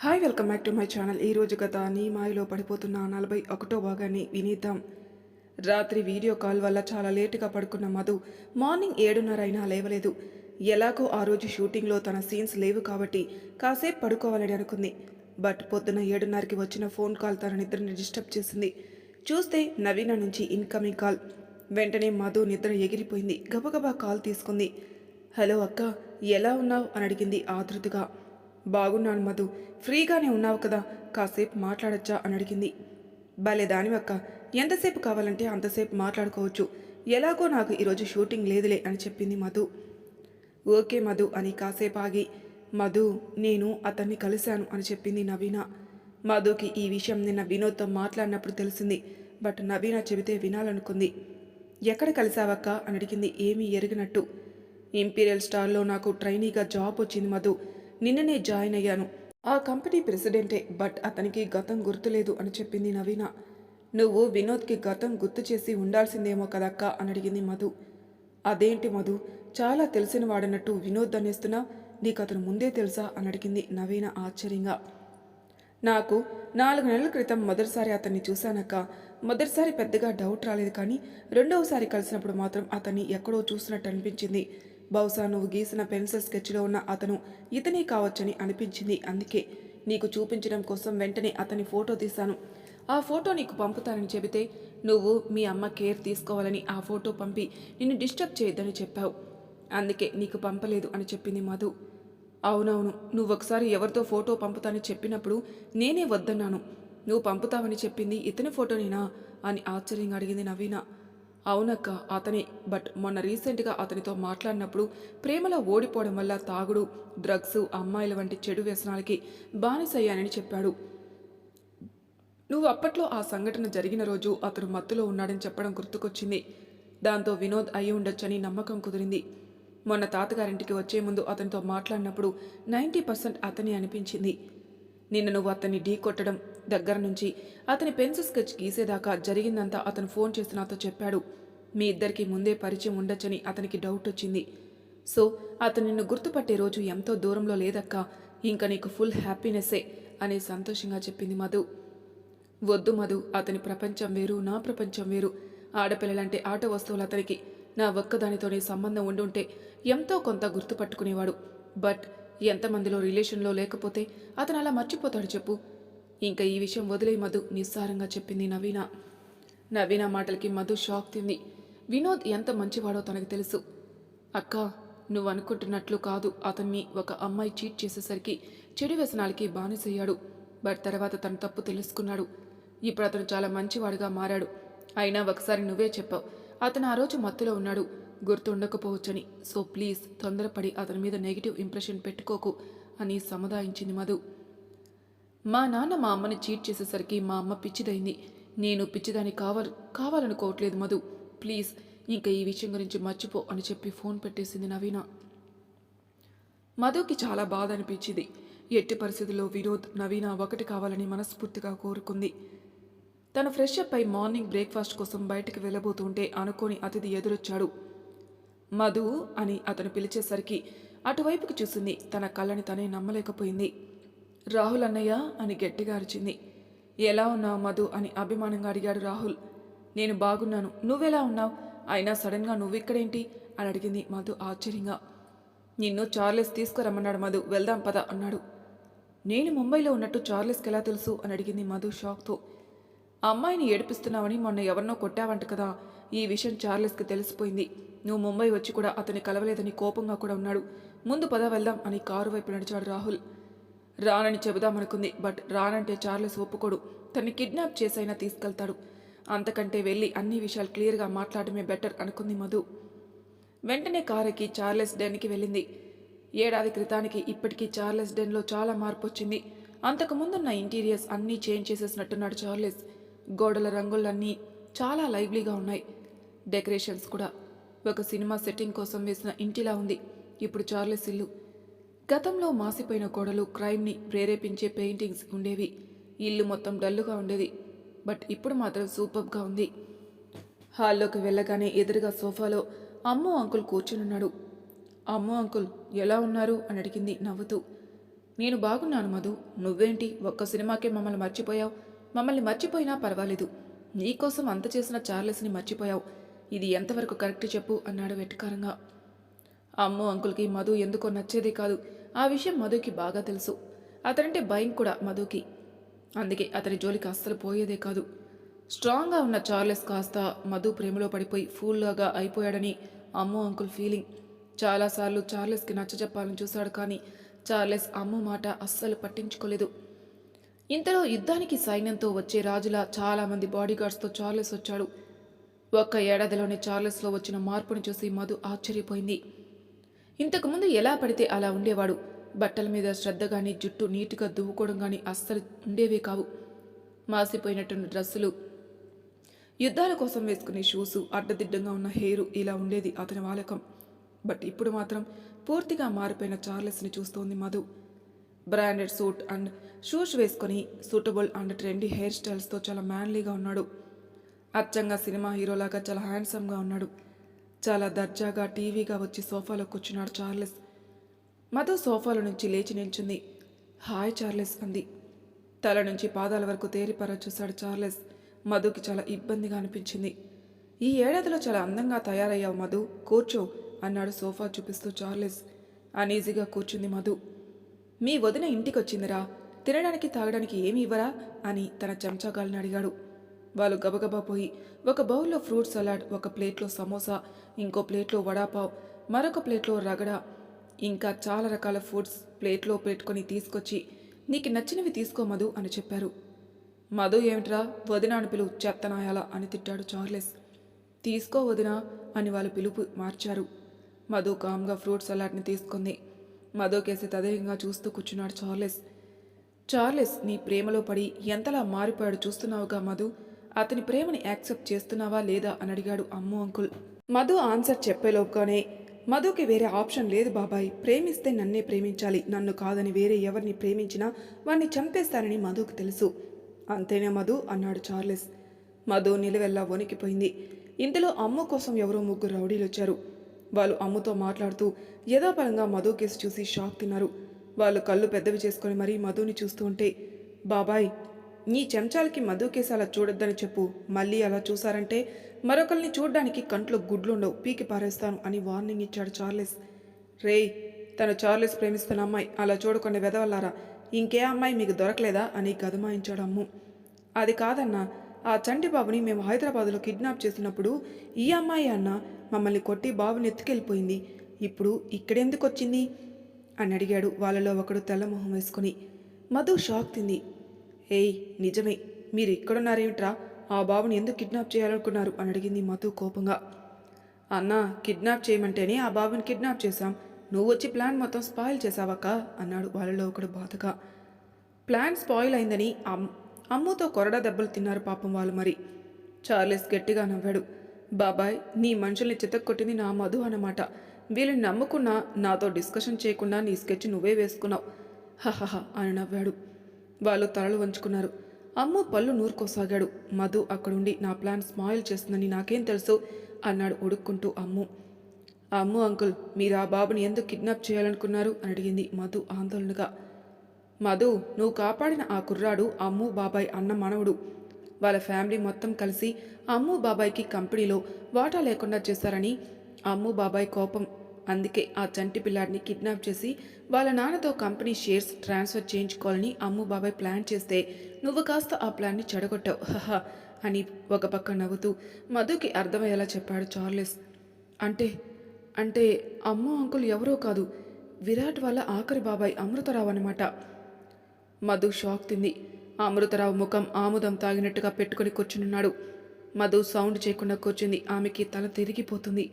Hi welcome back to my channel ఈ రోజు గత నీ మాయలో పడిపోతున్న నలభై ఒకటో భాగాన్ని వినిద్దాం. రాత్రి వీడియో కాల్ వల్ల చాలా లేటుగా పడుకున్న మధు మార్నింగ్ ఏడున్నర అయినా లేవలేదు. ఎలాగో ఆ రోజు షూటింగ్లో తన సీన్స్ లేవు కాబట్టి కాసేపు పడుకోవాలని అనుకుంది. బట్ పొద్దున ఏడున్నరకి వచ్చిన ఫోన్ కాల్ తన నిద్రని డిస్టర్బ్ చేసింది. చూస్తే నవీన నుంచి ఇన్కమింగ్ కాల్ వెంటనే మధు నిద్ర ఎగిరిపోయింది. గబగబా కాల్ తీసుకుంది. హలో అక్క ఎలా ఉన్నావు? అని అడిగింది ఆతృతగా. బాగున్నాను మధు. ఫ్రీగానే ఉన్నావు కదా. కాసేపు మాట్లాడచ్చా అని అడిగింది. భలే దానివక్క. ఎంతసేపు కావాలంటే అంతసేపు మాట్లాడుకోవచ్చు. ఎలాగో నాకు ఈరోజు షూటింగ్ లేదులే అని చెప్పింది మధు. ఓకే మధు అని కాసేపు ఆగి మధు నేను అతన్ని కలిశాను అని చెప్పింది నవీన. మధుకి ఈ విషయం నిన్న వినోద్తో మాట్లాడినప్పుడు తెలిసింది. బట్ నవీన చెబితే వినాలనుకుంది. ఎక్కడ కలిసావక్క అని అడిగింది ఏమీ ఎరిగినట్టు. ఇంపీరియల్ స్టార్లో నాకు ట్రైనీగా జాబ్ వచ్చింది మధు. నిన్ననే జాయిన్ అయ్యాను. ఆ కంపెనీ ప్రెసిడెంటే బట్ అతనికి గతం గుర్తులేదు అని చెప్పింది నవీన. నువ్వు వినోద్కి గతం గుర్తు చేసి ఉండాల్సిందేమో కదక్క అని అడిగింది మధు. అదేంటి మధు? చాలా తెలిసిన వాడన్నట్టు వినోద్ అనేస్తున్నా నీకు అతను ముందే తెలుసా అని అడిగింది నవీన ఆశ్చర్యంగా. నాకు నాలుగు నెలల క్రితం మొదటిసారి అతన్ని చూశానక్క. మొదటిసారి పెద్దగా డౌట్ రాలేదు కానీ రెండవసారి కలిసినప్పుడు మాత్రం అతన్ని ఎక్కడో చూసినట్టు అనిపించింది. బహుశా నువ్వు గీసిన పెన్సిల్ స్కెచ్లో ఉన్న అతను ఇతనే కావచ్చని అనిపించింది. అందుకే నీకు చూపించడం కోసం వెంటనే అతని ఫోటో తీశాను. ఆ ఫోటో నీకు పంపుతానని చెబితే నువ్వు మీ అమ్మ కేర్ తీసుకోవాలని ఆ ఫోటో పంపి నిన్ను డిస్టర్బ్ చేయొద్దని చెప్పావు. అందుకే నీకు పంపలేదు అని చెప్పింది మధు. అవునవును నువ్వు ఒకసారి ఎవరితో ఫోటో పంపుతానని చెప్పినప్పుడు నేనే వద్దన్నాను. నువ్వు పంపుతావని చెప్పింది ఇతని ఫోటోనేనా? అని ఆశ్చర్యంగా అడిగింది నవీన. అవునక్క అతనే. బట్ మొన్న రీసెంట్గా అతనితో మాట్లాడినప్పుడు ప్రేమలో ఓడిపోవడం వల్ల తాగుడు డ్రగ్స్ అమ్మాయిల వంటి చెడు వ్యసనాలకి బానిసయ్యానని చెప్పాడు. నువ్వు అప్పట్లో ఆ సంఘటన జరిగిన రోజు అతను మత్తులో ఉన్నాడని చెప్పడం గుర్తుకొచ్చింది. దాంతో వినోద్ అయి ఉండొచ్చని నమ్మకం కుదిరింది. మొన్న తాతగారింటికి వచ్చే ముందు అతనితో మాట్లాడినప్పుడు నైంటీ పర్సెంట్ అతని అనిపించింది. నిన్న నువ్వు అతన్ని ఢీ కొట్టడం దగ్గర నుంచి అతని పెన్సిల్ స్కెచ్ గీసేదాకా జరిగిందంతా అతను ఫోన్ చేసి నాతో చెప్పాడు. మీ ఇద్దరికి ముందే పరిచయం ఉండొచ్చని అతనికి డౌట్ వచ్చింది. సో అతను నిన్ను గుర్తుపట్టే రోజు ఎంతో దూరంలో లేదక్కా. ఇంకా నీకు ఫుల్ హ్యాపీనెస్సే అని సంతోషంగా చెప్పింది మధు. వద్దు మధు అతని ప్రపంచం వేరు నా ప్రపంచం వేరు. ఆడపిల్లలంటే ఆట వస్తువులు అతనికి. నా ఒక్కదానితోనే సంబంధం ఉండుంటే ఎంతో కొంత గుర్తుపట్టుకునేవాడు. బట్ ఎంతమందిలో రిలేషన్లో లేకపోతే అతను అలా మర్చిపోతాడు చెప్పు. ఇంకా ఈ విషయం వదిలే మధు నిస్సారంగా చెప్పింది నవీన. నవీన మాటలకి మధు షాక్ తింది. వినోద్ ఎంత మంచివాడో తనకు తెలుసు. అక్క నువ్వు అనుకుంటున్నట్లు కాదు. అతన్ని ఒక అమ్మాయి చీట్ చేసేసరికి చెడు వ్యసనాలకి బానిసయ్యాడు. బట్ తర్వాత తన తప్పు తెలుసుకున్నాడు. ఇప్పుడు అతను చాలా మంచివాడుగా మారాడు. అయినా ఒకసారి నువ్వే చెప్పావు. అతను ఆ రోజు మత్తులో ఉన్నాడు. గుర్తుండకపోవచ్చని. సో ప్లీజ్ తొందరపడి అతని మీద నెగిటివ్ ఇంప్రెషన్ పెట్టుకోకు అని సముదాయించింది మధు. మా నాన్న మా అమ్మని చీట్ చేసేసరికి మా అమ్మ పిచ్చిదైంది. నేను పిచ్చిదాన్ని కావాలి కావాలనుకోవట్లేదు మధు. ప్లీజ్ ఇంకా ఈ విషయం గురించి మర్చిపో అని చెప్పి ఫోన్ పెట్టేసింది నవీన. మధుకి చాలా బాధ అనిపించింది. ఎట్టి పరిస్థితుల్లో వినోద్ నవీన ఒకటి కావాలని మనస్ఫూర్తిగా కోరుకుంది. తను ఫ్రెష్ అప్ అయి మార్నింగ్ బ్రేక్ఫాస్ట్ కోసం బయటకు వెళ్ళబోతుంటే అనుకోని అతిథి ఎదురొచ్చాడు. మధు అని అతను పిలిచేసరికి అటువైపుకి చూసింది తన కళ్ళని తనే నమ్మలేకపోయింది. రాహుల్ అన్నయ్య అని గట్టిగా అరిచింది. ఎలా ఉన్నావు మధు అని అభిమానంగా అడిగాడు రాహుల్. నేను బాగున్నాను. నువ్వెలా ఉన్నావు? అయినా సడన్గా నువ్విక్కడేంటి? అని అడిగింది మధు ఆశ్చర్యంగా. నిన్ను చార్లెస్ తీసుకురమ్మన్నాడు మధు. వెళ్దాం పద అన్నాడు. నేను ముంబైలో ఉన్నట్టు చార్లెస్కి ఎలా తెలుసు? అని అడిగింది మధు షాక్తో. అమ్మాయిని ఏడిపిస్తున్నావని మొన్న ఎవరినో కొట్టావంట కదా. ఈ విషయం చార్లెస్కి తెలిసిపోయింది. నువ్వు ముంబై వచ్చి కూడా అతన్ని కలవలేదని కోపంగా కూడా ఉన్నాడు. ముందు పద వెళ్దాం అని కారు వైపు నడిచాడు రాహుల్. రానని చెబుదామనుకుంది బట్ రానంటే చార్లెస్ ఒప్పుకోడు. తన్ని కిడ్నాప్ చేసైనా తీసుకెళ్తాడు. అంతకంటే వెళ్ళి అన్ని విషయాలు క్లియర్గా మాట్లాడమే బెటర్ అనుకుంది మధు. వెంటనే కారుకి చార్లెస్ డెన్కి వెళ్ళింది. ఏడాది క్రితానికి ఇప్పటికీ చార్లెస్ డెన్లో చాలా మార్పు వచ్చింది అంతకుముందున్న ఇంటీరియర్స్ అన్నీ చేంజ్ చేసేసినట్టున్నాడు చార్లెస్. గోడల రంగులన్నీ చాలా లైవ్లీగా ఉన్నాయి. డెకరేషన్స్ కూడా. ఒక సినిమా సెట్టింగ్ కోసం వేసిన ఇంటిలా ఉంది. ఇప్పుడు చార్లెస్ ఇల్లు. గతంలో మాసిపోయిన గోడలు క్రైమ్ని ప్రేరేపించే పెయింటింగ్స్ ఉండేవి. ఇల్లు మొత్తం డల్లుగా ఉండేది. బట్ ఇప్పుడు మాత్రం సూపర్గా ఉంది. హాల్లోకి వెళ్ళగానే ఎదురుగా సోఫాలో అమ్ము అంకుల్ కూర్చునున్నాడు. అమ్ము అంకుల్ ఎలా ఉన్నారు? అని అడిగింది నవ్వుతూ. నేను బాగున్నాను మధు. నువ్వేంటి? ఒక్క సినిమాకే మమ్మల్ని మర్చిపోయావు. మమ్మల్ని మర్చిపోయినా పర్వాలేదు. నీకోసం అంత చేసిన చార్లెస్ని మర్చిపోయావు. ఇది ఎంతవరకు కరెక్ట్ చెప్పు అన్నాడు వెట్టికారంగా అమ్మో అంకుల్కి మధు ఎందుకో నచ్చేదే కాదు. ఆ విషయం మధుకి బాగా తెలుసు. అతనంటే భయం కూడా మధుకి. అందుకే అతని జోలికి అస్సలు పోయేదే కాదు. స్ట్రాంగ్గా ఉన్న చార్లెస్ కాస్త మధు ప్రేమలో పడిపోయి ఫూల్లాగా అయిపోయాడని అమ్మో అంకుల్ ఫీలింగ్. చాలాసార్లు చార్లెస్కి నచ్చజెప్పాలని చూశాడు కానీ చార్లెస్ అమ్ము మాట అస్సలు పట్టించుకోలేదు. ఇంతలో యుద్ధానికి సైన్యంతో వచ్చే రాజుల చాలామంది బాడీగార్డ్స్తో చార్లెస్ వచ్చాడు. ఒక్క ఏడాదిలోనే చార్లెస్లో వచ్చిన మార్పును చూసి మధు ఆశ్చర్యపోయింది. ఇంతకుముందు ఎలా పడితే అలా ఉండేవాడు? బట్టల మీద శ్రద్ధ కానీ జుట్టు నీట్గా దువ్వుకోవడం కానీ అస్సలు ఉండేవే కావు. మాసిపోయినట్టున్న డ్రెస్సులు యుద్ధాల కోసం వేసుకునే షూసు అడ్డదిడ్డంగా ఉన్న హెయిర్ ఇలా ఉండేది అతని వాలకం. బట్ ఇప్పుడు మాత్రం పూర్తిగా మారిపోయిన చార్లెస్ని చూస్తోంది Madhu. Branded suit and shoes వేసుకొని సూటబుల్ అండ్ ట్రెండీ హెయిర్ స్టైల్స్తో చాలా మ్యాన్లీగా ఉన్నాడు. అచ్చంగా సినిమా హీరోలాగా చాలా హ్యాండ్సమ్గా ఉన్నాడు. చాలా దర్జాగా టీవీగా వచ్చి సోఫాలో కూర్చున్నాడు చార్లెస్. మధు సోఫాలో నుంచి లేచి నిల్చుంది. హాయ్ చార్లెస్ అంది. తల నుంచి పాదాల వరకు తేరిపర చూశాడు చార్లెస్. మధుకి చాలా ఇబ్బందిగా అనిపించింది. ఈ ఏడాదిలో చాలా అందంగా తయారయ్యావు మధు. కూర్చో అన్నాడు సోఫా చూపిస్తూ చార్లెస్. అనీజీగా కూర్చుంది మధు. మీ వదిన ఇంటికొచ్చిందిరా. తినడానికి తాగడానికి ఏమి ఇవ్వరా? అని తన చెంచాగాల్ని అడిగాడు. వాళ్ళు గబగబా పోయి ఒక బౌల్లో ఫ్రూట్ సలాడ్ ఒక ప్లేట్లో సమోసా ఇంకో ప్లేట్లో వడాపావ్ మరొక ప్లేట్లో రగడ ఇంకా చాలా రకాల ఫుడ్స్ ప్లేట్లో పెట్టుకొని తీసుకొచ్చి నీకు నచ్చినవి తీసుకో మధు అని చెప్పారు. మధు ఏమిట్రా? వదిన అని పిలువు చెత్తనాయాల అని తిట్టాడు చార్లెస్. తీసుకో వదినా అని వాళ్ళు పిలుపు మార్చారు. మధు కామ్గా ఫ్రూట్ సలాడ్ని తీసుకుంది. మధు కేసి తదేకంగా చూస్తూ కూర్చున్నాడు చార్లెస్. చార్లెస్ నీ ప్రేమలో పడి ఎంతలా మారిపోయాడు చూస్తున్నావుగా మధు? అతని ప్రేమని యాక్సెప్ట్ చేస్తున్నావా లేదా అని అడిగాడు అమ్ము అంకుల్. మధు ఆన్సర్ చెప్పేలోపుగానే మధుకి వేరే ఆప్షన్ లేదు బాబాయ్. ప్రేమిస్తే నన్నే ప్రేమించాలి. నన్ను కాదని వేరే ఎవరిని ప్రేమించినా వాణ్ణి చంపేస్తానని మధుకు తెలుసు. అంతేనా మధు? అన్నాడు చార్లెస్. మధు నిలవెల్లా వణికిపోయింది. ఇంతలో అమ్ము కోసం ఎవరో ముగ్గురు రౌడీలు వచ్చారు వాళ్ళు అమ్ముతో మాట్లాడుతూ యథాపరంగా మధు కేసు చూసి షాక్ తిన్నారు. వాళ్ళు కళ్ళు పెద్దవి చేసుకొని మరీ మధుని చూస్తూ ఉంటే బాబాయ్ నీ చెంచాలకి మధు కేసు అలా చూడొద్దని చెప్పు. మళ్ళీ అలా చూసారంటే మరొకరిని చూడడానికి కంట్లో గుడ్లుండవు. పీకి పారేస్తాను అని వార్నింగ్ ఇచ్చాడు చార్లెస్. రేయ్ తను చార్లెస్ ప్రేమిస్తున్న అమ్మాయి. అలా చూడకుండా వెదవల్లారా? ఇంకే అమ్మాయి మీకు దొరకలేదా? అని గదమాయించాడు అమ్ము. అది కాదన్నా ఆ చంటిబాబుని మేము హైదరాబాదులో కిడ్నాప్ చేసినప్పుడు ఈ అమ్మాయి అన్న మమ్మల్ని కొట్టి బాబుని ఎత్తుకెళ్ళిపోయింది ఇప్పుడు ఇక్కడెందుకు వచ్చింది? అని అడిగాడు వాళ్ళలో ఒకడు తెల్లమొహం వేసుకుని. మధు షాక్ తింది. ఏయ్ నిజమే. మీరు ఇక్కడున్నారేమిట్రా? ఆ బాబుని ఎందుకు కిడ్నాప్ చేయాలనుకున్నారు? అని అడిగింది మధు కోపంగా. అన్నా కిడ్నాప్ చేయమంటేనే ఆ బాబుని కిడ్నాప్ చేశాం. నువ్వు వచ్చి ప్లాన్ మొత్తం స్పాయిల్ చేసావక్క అన్నాడు వాళ్ళలో ఒకడు బాధగా. ప్లాన్ స్పాయిల్ అయిందని అమ్ అమ్ముతో కొరడా దెబ్బలు తిన్నారు పాపం వాళ్ళు మరి. చార్లెస్ గట్టిగా నవ్వాడు. బాబాయ్ నీ మనుషుల్ని చితక్కొట్టింది నా మధు అన్నమాట. వీళ్ళని నమ్ముకున్నా నాతో డిస్కషన్ చేయకుండా నీ స్కెచ్ నువ్వే వేసుకున్నావు. హహహ అని నవ్వాడు. వాళ్ళు తలలు వంచుకున్నారు. అమ్ము పళ్ళు నూరుకోసాగాడు. మధు అక్కడుండి నా ప్లాన్ స్మాయిల్ చేస్తుందని నాకేం తెలుసు అన్నాడు ఉడుక్కుంటూ అమ్ము. అమ్ము అంకుల్ మీరు ఆ బాబుని ఎందుకు కిడ్నాప్ చేయాలనుకున్నారు? అని అడిగింది మధు ఆందోళనగా. మధు నువ్వు కాపాడిన ఆ కుర్రాడు అమ్ము బాబాయ్ అన్న మనవడు. వాళ్ళ ఫ్యామిలీ మొత్తం కలిసి అమ్ము బాబాయ్కి కంపెనీలో వాటా లేకుండా చేశారని అమ్ము బాబాయ్ కోపం. అందుకే ఆ చంటి పిల్లాడిని కిడ్నాప్ చేసి వాళ్ళ నాన్నతో కంపెనీ షేర్స్ ట్రాన్స్ఫర్ చేయించుకోవాలని అమ్ము బాబాయ్ ప్లాన్ చేస్తే నువ్వు కాస్త ఆ ప్లాన్ని చెడగొట్టావు. హహా అని ఒక పక్క నవ్వుతూ మధుకి అర్థమయ్యేలా చెప్పాడు చార్లెస్. అంటే అంటే అమ్ము అంకుల్ ఎవరో కాదు విరాట్ వాళ్ళ ఆఖరి బాబాయ్ అమృతరావు అనమాట మధు షాక్ తింది. అమృతరావు ముఖం ఆముదం తాగినట్టుగా పెట్టుకుని కూర్చునున్నాడు. మధు సౌండ్ చేయకుండా కూర్చుంది. ఆమెకి తల తిరిగిపోతుంది.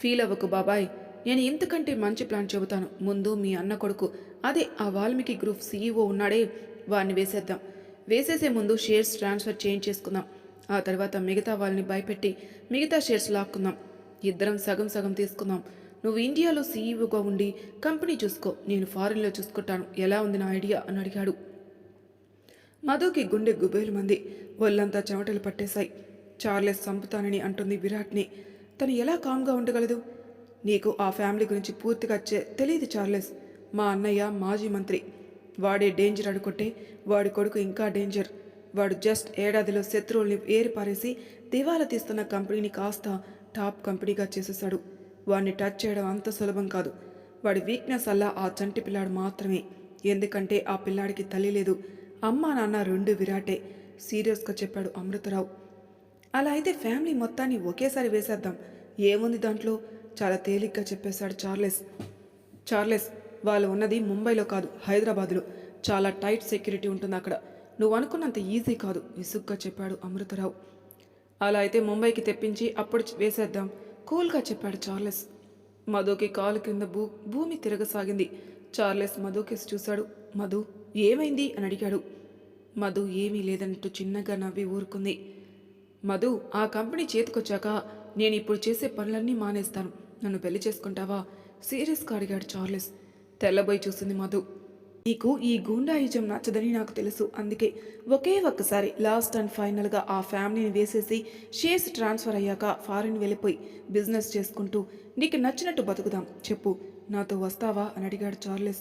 ఫీల్ అవ్వకు బాబాయ్. నేను ఇంతకంటే మంచి ప్లాన్ చెబుతాను. ముందు మీ అన్న కొడుకు. అదే ఆ వాల్మీకి గ్రూప్ సీఈఓ ఉన్నాడే. వాడిని వేసేద్దాం. వేసేసే ముందు షేర్స్ ట్రాన్స్ఫర్ చేయించేసుకుందాం. ఆ తర్వాత మిగతా వాళ్ళని భయపెట్టి మిగతా షేర్స్ లాక్కుందాం. ఇద్దరం సగం సగం తీసుకుందాం. నువ్వు ఇండియాలో సీఈఓగా ఉండి కంపెనీ చూసుకో. నేను ఫారిన్లో చూసుకుంటాను. ఎలా ఉంది నా ఐడియా? అని అడిగాడు. మధుకి గుండె గుబేలు మంది ఒళ్ళంతా చెమటలు పట్టేశాయి. చార్లెస్ చంపుతానని అంటుంది విరాట్ని. తను ఎలా కామ్గా ఉండగలదు? నీకు ఆ ఫ్యామిలీ గురించి పూర్తిగా చె తెలియదు చార్లెస్. మా అన్నయ్య మాజీ మంత్రి. వాడే డేంజర్ అనుకుంటే వాడి కొడుకు ఇంకా డేంజర్. వాడు జస్ట్ ఏడాదిలో శత్రువుల్ని ఏరిపారేసి దివాలా తీస్తున్న కంపెనీని కాస్త టాప్ కంపెనీగా చేసేశాడు. వాడిని టచ్ చేయడం అంత సులభం కాదు. వాడి వీక్నెస్ అల్లా ఆ చంటి పిల్లాడు మాత్రమే. ఎందుకంటే ఆ పిల్లాడికి తల్లి లేదు. అమ్మా నాన్న రెండు విరాటే. సీరియస్గా చెప్పాడు అమృతరావు. అలా అయితే ఫ్యామిలీ మొత్తాన్ని ఒకేసారి వేసేద్దాం. ఏముంది దాంట్లో? చాలా తేలిగ్గా చెప్పేశాడు చార్లెస్. చార్లెస్ వాళ్ళు ఉన్నది ముంబైలో కాదు హైదరాబాద్లో. చాలా టైట్ సెక్యూరిటీ ఉంటుంది అక్కడ. నువ్వు అనుకున్నంత ఈజీ కాదు విసుగ్గా చెప్పాడు అమృతరావు. అలా అయితే ముంబైకి తెప్పించి అప్పుడు వేసేద్దాం కూల్గా చెప్పాడు చార్లెస్. మధుకి కాలు కింద భూ భూమి తిరగసాగింది. చార్లెస్ మధుకేసి చూశాడు. మధు? ఏమైంది అని అడిగాడు. మధు ఏమీ లేదన్నట్టు చిన్నగా నవ్వి ఊరుకుంది. మధు ఆ కంపెనీ చేతికొచ్చాక నేను ఇప్పుడు చేసే పనులన్నీ మానేస్తాను. నన్ను పెళ్ళి చేసుకుంటావా? సీరియస్గా అడిగాడు చార్లెస్. తెల్లబోయి చూసింది మధు. నీకు ఈ గూండాయిజం నచ్చదని నాకు తెలుసు. అందుకే ఒకే ఒక్కసారి లాస్ట్ అండ్ ఫైనల్గా ఆ ఫ్యామిలీని వేసేసి షేర్స్ ట్రాన్స్ఫర్ అయ్యాక ఫారిన్ వెళ్ళిపోయి బిజినెస్ చేసుకుంటూ నీకు నచ్చినట్టు బతుకుదాం. చెప్పు నాతో వస్తావా? అని అడిగాడు చార్లెస్.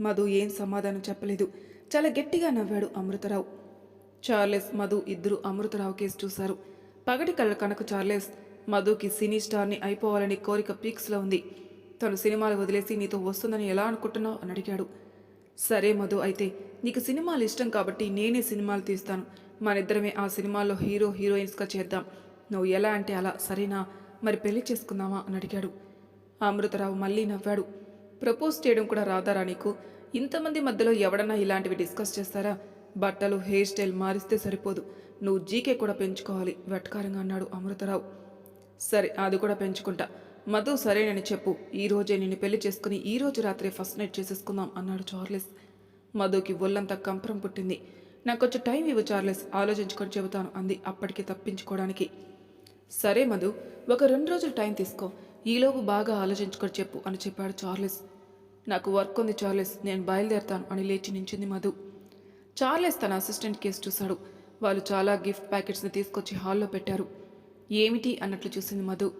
మధు ఏం సమాధానం చెప్పలేదు. చాలా గట్టిగా నవ్వాడు అమృతరావు. చార్లెస్ మధు ఇద్దరు అమృతరావు కేసు చూశారు. పగటి కళ్ళ కనుక చార్లెస్ మధుకి సినీ స్టార్ని అయిపోవాలని కోరిక పీక్స్లో ఉంది. తను సినిమాలు వదిలేసి నీతో వస్తుందని ఎలా అనుకుంటున్నావు అని అడిగాడు. సరే మధు అయితే నీకు సినిమాలు ఇష్టం కాబట్టి నేనే సినిమాలు తీస్తాను. మనిద్దరమే ఆ సినిమాల్లో హీరో హీరోయిన్స్గా చేద్దాం. నువ్వు ఎలా అంటే అలా సరేనా? మరి పెళ్ళి చేసుకుందామా? అని అడిగాడు. అమృతరావు మళ్ళీ నవ్వాడు. ప్రపోజ్ చేయడం కూడా రాదారా నీకు? ఇంతమంది మధ్యలో ఎవడన్నా ఇలాంటివి డిస్కస్ చేస్తారా? బట్టలు హెయిర్ స్టైల్ మారిస్తే సరిపోదు. నువ్వు జీకే కూడా పెంచుకోవాలి. వెటకారంగా అన్నాడు అమృతరావు. సరే అది కూడా పెంచుకుంటా. మధు సరేనని చెప్పు. ఈ రోజే నిన్ను పెళ్ళి చేసుకుని ఈ రోజు రాత్రే ఫస్ట్ నైట్ చేసేసుకుందాం అన్నాడు చార్లెస్. మధుకి ఒళ్ళంతా కంపరం పుట్టింది. నాకు కొంచెం టైం ఇవ్వు చార్లెస్. ఆలోచించుకొని చెబుతాను అంది అప్పటికి తప్పించుకోవడానికి. సరే మధు ఒక రెండు రోజులు టైం తీసుకో. ఈలోపు బాగా ఆలోచించుకొని చెప్పు అని చెప్పాడు చార్లెస్. నాకు వర్క్ ఉంది చార్లెస్ నేను బయలుదేరతాను అని లేచి నించింది మధు. చార్లెస్ తన అసిస్టెంట్ కేసు చూశాడు. వాళ్ళు చాలా గిఫ్ట్ ప్యాకెట్స్ని తీసుకొచ్చి హాల్లో పెట్టారు. ఏమిటి అన్నట్లు చూసింది మధు.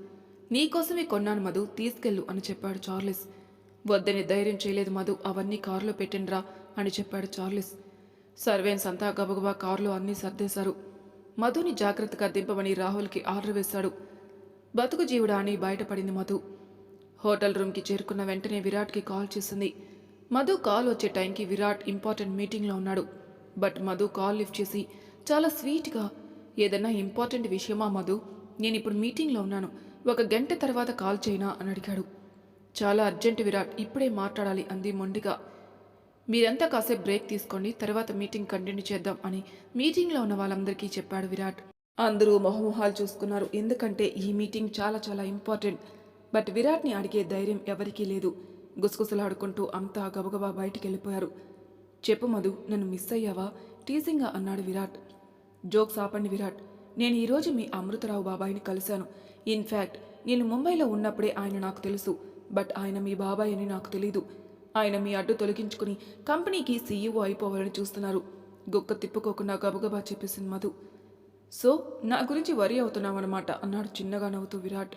నీకోసమే కొన్నాను మధు తీసుకెళ్ళు అని చెప్పాడు చార్లెస్. వద్దని ధైర్యం చేయలేదు మధు అవన్నీ కారులో పెట్టిండ్రా అని చెప్పాడు చార్లెస్. సర్వేన్స్ అంతా గబగబా కారులో అన్నీ సర్దేశారు. మధుని జాగ్రత్తగా దింపమని రాహుల్కి ఆర్డర్ వేశాడు. బతుకు జీవుడా అని బయటపడింది మధు. హోటల్ రూమ్కి చేరుకున్న వెంటనే విరాట్కి కాల్ చేసింది. మధు కాల్ వచ్చే టైంకి విరాట్ ఇంపార్టెంట్ మీటింగ్లో ఉన్నాడు. బట్ మధు కాల్ లిఫ్ట్ చేసి చాలా స్వీట్గా. ఏదన్నా ఇంపార్టెంట్ విషయమా మధు? నేను ఇప్పుడు మీటింగ్లో ఉన్నాను. ఒక గంట తర్వాత కాల్ చేయనా? అని అడిగాడు. చాలా అర్జెంట్ విరాట్ ఇప్పుడే మాట్లాడాలి అంది మొండిగా. మీరంతా కాసేపు బ్రేక్ తీసుకోండి తర్వాత మీటింగ్ కంటిన్యూ చేద్దాం అని మీటింగ్లో ఉన్న వాళ్ళందరికీ చెప్పాడు విరాట్. అందరూ మొహమొహాలు చూసుకున్నారు. ఎందుకంటే ఈ మీటింగ్ చాలా చాలా ఇంపార్టెంట్. బట్ విరాట్ని అడిగే ధైర్యం ఎవరికీ లేదు. గుసగుసలాడుకుంటూ అంతా గబగబా బయటికి వెళ్ళిపోయారు చెప్పు మధు నన్ను మిస్ అయ్యావా? టీజింగ్గా అన్నాడు విరాట్. జోక్స్ ఆపండి విరాట్. నేను ఈరోజు మీ అమృతరావు బాబాయిని కలిశాను. ఇన్ఫ్యాక్ట్ నేను ముంబైలో ఉన్నప్పుడే ఆయన నాకు తెలుసు. బట్ ఆయన మీ బాబాయ్ అని నాకు తెలీదు. ఆయన మీ అడ్డు తొలగించుకుని కంపెనీకి సీఈఓ అయిపోవాలని చూస్తున్నారు. గుక్క తిప్పుకోకుండా గబగబా చెప్పేసింది మధు. సో నా గురించి వరి అవుతున్నావన్నమాట అన్నాడు చిన్నగా నవ్వుతూ విరాట్.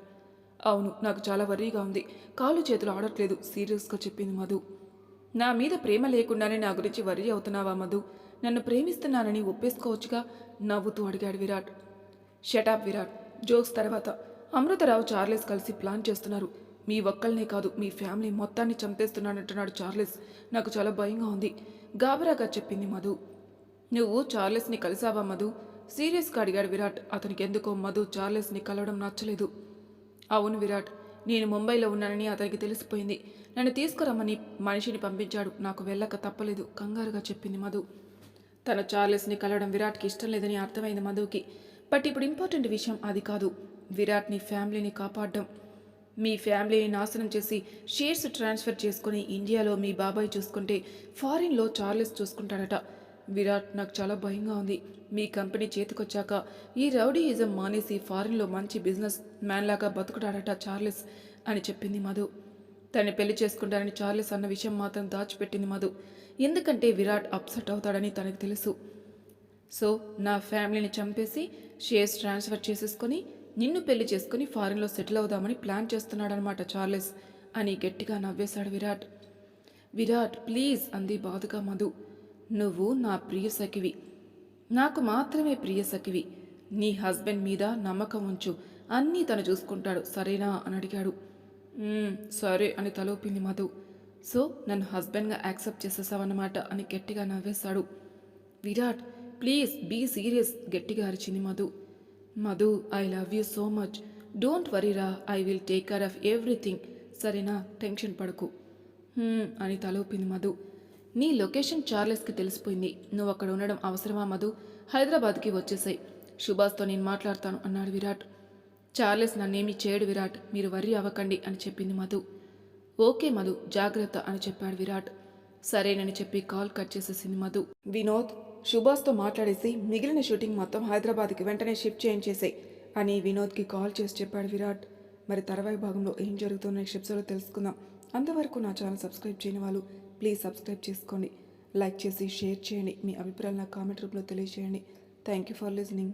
అవును నాకు చాలా వరీగా ఉంది. కాళ్ళు చేతులు ఆడట్లేదు సీరియస్గా చెప్పింది మధు. నా మీద ప్రేమ లేకుండానే నా గురించి వరి అవుతున్నావా మధు? నన్ను ప్రేమిస్తున్నానని ఒప్పేసుకోవచ్చుగా? నవ్వుతూ అడిగాడు విరాట్. షటాప్ విరాట్. జోక్స్ తర్వాత. అమృతరావు చార్లెస్ కలిసి ప్లాన్ చేస్తున్నారు. మీ ఒక్కళ్ళనే కాదు మీ ఫ్యామిలీ మొత్తాన్ని చంపేస్తున్నానంటున్నాడు చార్లెస్. నాకు చాలా భయంగా ఉంది. గాబరాగా చెప్పింది మధు. నువ్వు చార్లెస్ని కలిసావా మధు? సీరియస్గా అడిగాడు విరాట్. అతనికి ఎందుకో మధు చార్లెస్ని కలవడం నచ్చలేదు. అవును విరాట్ నేను ముంబైలో ఉన్నానని అతనికి తెలిసిపోయింది. నన్ను తీసుకురమ్మని మనిషిని పంపించాడు. నాకు వెళ్ళక తప్పలేదు కంగారుగా చెప్పింది మధు. తన చార్లెస్ని కలవడం విరాట్కి ఇష్టం లేదని అర్థమైంది మధుకి. బట్ ఇప్పుడు ఇంపార్టెంట్ విషయం అది కాదు. విరాట్ని ఫ్యామిలీని కాపాడడం. మీ ఫ్యామిలీని నాశనం చేసి షేర్స్ ట్రాన్స్ఫర్ చేసుకుని ఇండియాలో మీ బాబాయ్ చూసుకుంటే ఫారిన్లో చార్లెస్ చూసుకుంటాడట. విరాట్ నాకు చాలా భయంగా ఉంది. మీ కంపెనీ చేతికొచ్చాక ఈ రౌడీయిజం మానేసి ఫారిన్లో మంచి బిజినెస్ మ్యాన్ లాగా బతుకుతాడట చార్లెస్ అని చెప్పింది మధు. తను పెళ్ళి చేసుకుంటానని చార్లెస్ అన్న విషయం మాత్రం దాచిపెట్టింది మధు. ఎందుకంటే విరాట్ అప్సెట్ అవుతాడని తనకు తెలుసు. సో నా ఫ్యామిలీని చంపేసి షేర్స్ ట్రాన్స్ఫర్ చేసేసుకొని నిన్ను పెళ్ళి చేసుకుని ఫారిన్లో సెటిల్ అవుదామని ప్లాన్ చేస్తున్నాడనమాట చార్లెస్ అని గట్టిగా నవ్వేశాడు విరాట్. విరాట్ ప్లీజ్ అంది బాధగా మధు. నువ్వు నా ప్రియ సఖివి నాకు మాత్రమే ప్రియ సఖివి నీ హస్బెండ్ మీద నమ్మకం ఉంచు. అన్నీ తను చూసుకుంటాడు. సరేనా? అని అడిగాడు. సరే అని తలోపింది మధు. సో నన్ను హస్బెండ్గా యాక్సెప్ట్ చేసేసావన్నమాట అని గట్టిగా నవ్వేశాడు. విరాట్ ప్లీజ్ బీ సీరియస్ గట్టిగా అరిచింది Madhu. Madhu I love you so much. Don't వరీరా I will take care of everything. సరేనా? టెన్షన్ పడకు. అని తలూపింది మధు. నీ లొకేషన్ చార్లెస్కి తెలిసిపోయింది. నువ్వు అక్కడ ఉండడం అవసరమా మధు? హైదరాబాద్కి వచ్చేసాయి. సుభాష్తో నేను మాట్లాడతాను అన్నాడు విరాట్. చార్లెస్ నన్నేమీ చేయడు విరాట్. మీరు వర్రీ అవ్వకండి అని చెప్పింది మధు. ఓకే మధు జాగ్రత్త అని చెప్పాడు విరాట్. సరేనని చెప్పి కాల్ కట్ చేసేసింది మధు. వినోద్ సుభాష్తో మాట్లాడేసి మిగిలిన షూటింగ్ మొత్తం హైదరాబాద్కి వెంటనే షిఫ్ట్ చేయించేసాయి అని వినోద్కి కాల్ చేసి చెప్పాడు విరాట్. మరి తర్వాయి భాగంలో ఏం జరుగుతుందో నెక్స్ట్ ఎపిసోడ్లో తెలుసుకుందాం. అంతవరకు నా ఛానల్ సబ్స్క్రైబ్ చేయని వాళ్ళు ప్లీజ్ సబ్స్క్రైబ్ చేసుకోండి. లైక్ చేసి షేర్ చేయండి. మీ అభిప్రాయాలు నా కామెంట్ రూపంలో తెలియజేయండి థ్యాంక్ యూ ఫర్ లిజనింగ్